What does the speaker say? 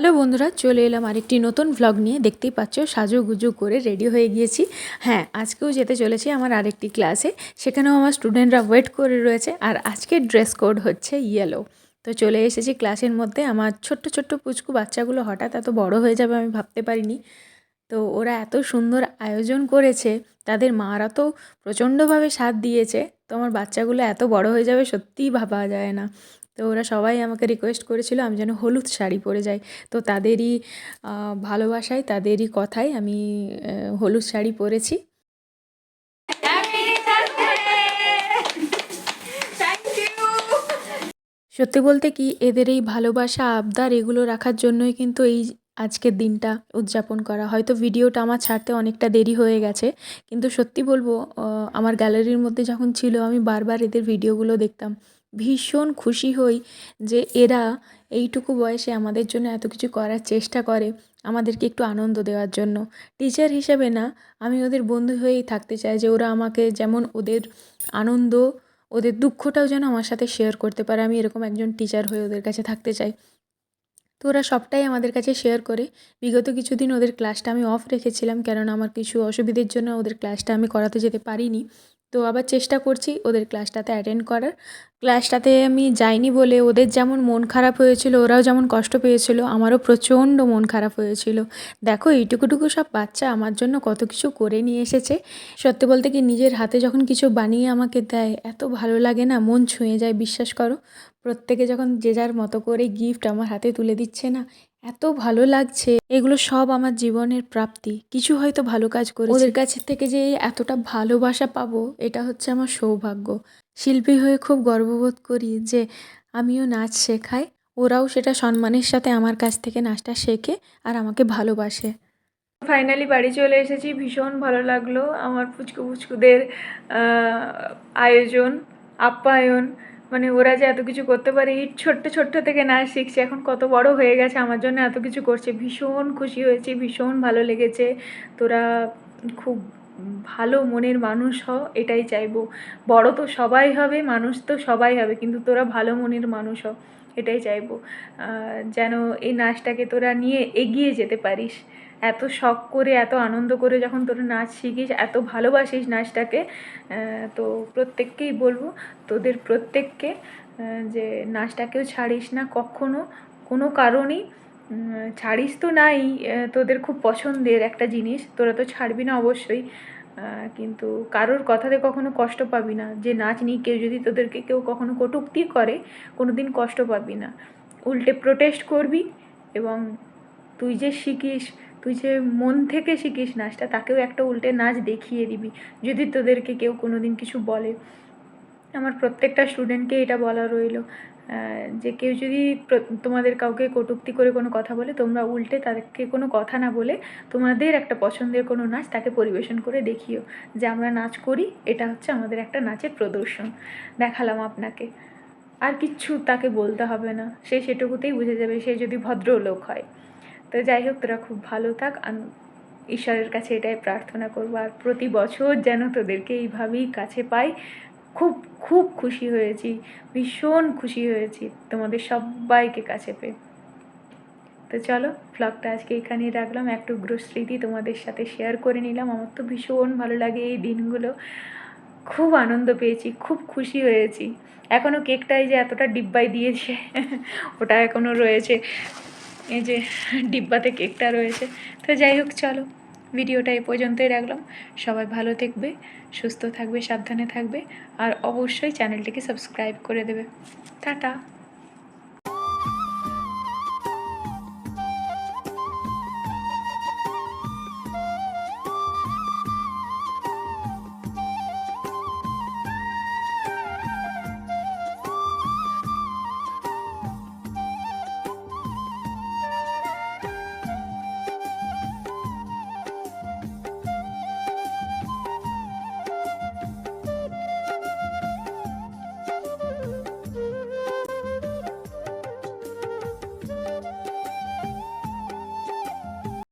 Hello বন্ধুরা, চলে এলাম আরেকটি নতুন ভ্লগ নিয়ে। দেখতেই পাচ্ছ, সাজুগুজু করে রেডি হয়ে গিয়েছি। হ্যাঁ আজকেও যেতে চলেছি আমার আরেকটি ক্লাসে সেখানেও আমার স্টুডেন্টরা ওয়েট করে রয়েছে। আর আজকের ড্রেস কোড হচ্ছে ইয়েলো তো চলে এসেছি ক্লাসের মধ্যে। আমার ছোট্ট ছোট্ট পুচকু বাচ্চাগুলো হঠাৎ এত বড় হয়ে যাবে আমি ভাবতে পারিনি। তো ওরা এত সুন্দর আয়োজন করেছে। তাদের মারা তো প্রচণ্ডভাবে সাথ দিয়েছে। তো আমার বাচ্চাগুলো এত বড় হয়ে যাবে সত্যিই ভাবা যায় না। তো ওরা সবাই আমাকে রিকোয়েস্ট করেছিল আমি যেন হলুদ শাড়ি পরে যাই। তো তাদেরই ভালোবাসায়, তাদেরই কথায় আমি হলুদ শাড়ি পরেছি। সত্যি বলতে কি, এদের এই ভালোবাসা, আবদার এগুলো রাখার জন্যই কিন্তু এই আজকের দিনটা উদযাপন করা হয়তো ভিডিওটা আমার ছাড়তে অনেকটা দেরি হয়ে গেছে, কিন্তু সত্যি বলব আমার গ্যালারির মধ্যে যখন ছিল আমি বারবার এদের ভিডিওগুলো দেখতাম। ভীষণ খুশি হই যে এরা এইটুকু বয়সে আমাদের জন্য এত কিছু করার চেষ্টা করে আমাদেরকে একটু আনন্দ দেওয়ার জন্য। টিচার হিসেবে না, আমি ওদের বন্ধু হয়েই থাকতে চাই যে ওরা আমাকে যেমন ওদের আনন্দ, ওদের দুঃখটাও যেন আমার সাথে শেয়ার করতে পারে। আমি এরকম একজন টিচার হয়ে ওদের কাছে থাকতে চাই। তো ওরা সবটাই আমাদের কাছে শেয়ার করে। বিগত কিছুদিন ওদের ক্লাসটা আমি অফ রেখেছিলাম, কেননা আমার কিছু অসুবিধের জন্য ওদের ক্লাসটা আমি করাতে যেতে পারিনি। তো আবার চেষ্টা করছি ওদের ক্লাসটাতে অ্যাটেন্ড করার। ক্লাসটাতে আমি যাইনি বলে ওদের যেমন মন খারাপ হয়েছিল, ওরাও যেমন কষ্ট পেয়েছিল, আমারও প্রচণ্ড মন খারাপ হয়েছিল। দেখো, এইটুকুটুকু সব বাচ্চা আমার জন্য কত কিছু করে নিয়ে এসেছে। সত্যি বলতে কি নিজের হাতে যখন কিছু বানিয়ে আমাকে দেয়, এত ভালো লাগে না, মন ছুঁয়ে যায়, বিশ্বাস করো। প্রত্যেকে যখন যে যার মতো করে গিফট আমার হাতে তুলে দিচ্ছে না এত ভালো লাগছে। এগুলো সব আমার জীবনের প্রাপ্তি। কিছু হয়তো ভালো কাজ করে ওদের কাছ থেকে যে এতটা ভালোবাসা পাবো, এটা হচ্ছে আমার সৌভাগ্য। শিল্পী হয়ে খুব গর্ববোধ করি যে আমিও নাচ শেখাই। ওরাও সেটা সম্মানের সাথে আমার কাছ থেকে নাচটা শেখে আর আমাকে ভালোবাসে। ফাইনালি বাড়ি চলে এসেছি। ভীষণ ভালো লাগল। আমার পুচকু পুচকুদের আয়োজন, আপ্যায়ন। মানে ওরা যে এত কিছু করতে পারে, এই ছোট্ট ছোট্ট থেকে নাচ শিখছে। এখন কত বড় হয়ে গেছে, আমার জন্য এত কিছু করছে। ভীষণ খুশি হয়েছি, ভীষণ ভালো লেগেছে। তোরা খুব ভালো মনের মানুষ হ, এটাই চাইব। বড় তো সবাই হবে, মানুষ তো সবাই হবে, কিন্তু তোরা ভালো মনের মানুষ হ, এটাই চাইব। যেন এই নাচটাকে তোরা নিয়ে এগিয়ে যেতে পারিস। এত শখ করে, এত আনন্দ করে যখন তোরা নাচ শিখিস, এত ভালোবাসিস নাচটাকে তো প্রত্যেককেই বলব, তোদের প্রত্যেককে যে নাচটাকেও ছাড়িস না কখনো, কোনো কারণেই ছাড়িস তো নাই তোদের খুব পছন্দের একটা জিনিস, তোরা তো ছাড়বি না অবশ্যই কিন্তু কারোর কথাতে কখনো কষ্ট পাবি না, যে নাচ নিয়ে কেউ যদি তোদেরকে কেউ কখনো কটূক্তি করে কোনো দিন কষ্ট পাবি না। উল্টে প্রোটেস্ট করবি এবং তুই যে শিখিস তুই যে মন থেকে শিখিস নাচটা, তাকেও একটা উল্টে নাচ দেখিয়ে দিবি, যদি তোদেরকে কেউ কোনো দিন কিছু বলে। আমার প্রত্যেকটা স্টুডেন্টকে এটা বলা রইল যে কেউ যদি তোমাদের কাউকে কটূক্তি করে কোনো কথা বলে, তোমরা উল্টে তাদেরকে কোনো কথা না বলে তোমাদের একটা পছন্দের কোনো নাচ তাকে পরিবেশন করে দেখিও, যে আমরা নাচ করি, এটা হচ্ছে আমাদের একটা নাচের প্রদর্শন। দেখালাম আপনাকে। আর কিচ্ছু তাকে বলতে হবে না, সে সেটুকুতেই বুঝে যাবে, সে যদি ভদ্রলোক হয়। তো যাই হোক, তোরা খুব ভালো থাক। আন- ঈশ্বরের কাছে এটাই প্রার্থনা করব। আর প্রতি বছর যেন তোদেরকে এইভাবেই কাছে পাই। খুব খুব খুশি হয়েছি। ভীষণ খুশি হয়েছি তোমাদের সবাইকে কাছে পেয়ে। তো চলো ব্লগটা আজকে এখানেই রাখলাম। একটু স্মৃতি তোমাদের সাথে শেয়ার করে নিলাম। আমার তো ভীষণ ভালো লাগে এই দিনগুলো। খুব আনন্দ পেয়েছি, খুব খুশি হয়েছি। এখনও কেকটাই যে এতটা ডিব্বায় দিয়েছে, ওটা এখনও রয়েছে। এই যে ডিব্বাতে কেকটা রয়েছে। তো যাই হোক, চলো, ভিডিওটা এ পর্যন্তই রাখলাম। সবাই ভালো থাকবে, সুস্থ থাকবে, সাবধানে থাকবে, আর অবশ্যই চ্যানেলটিকে সাবস্ক্রাইব করে দেবে। টাটা!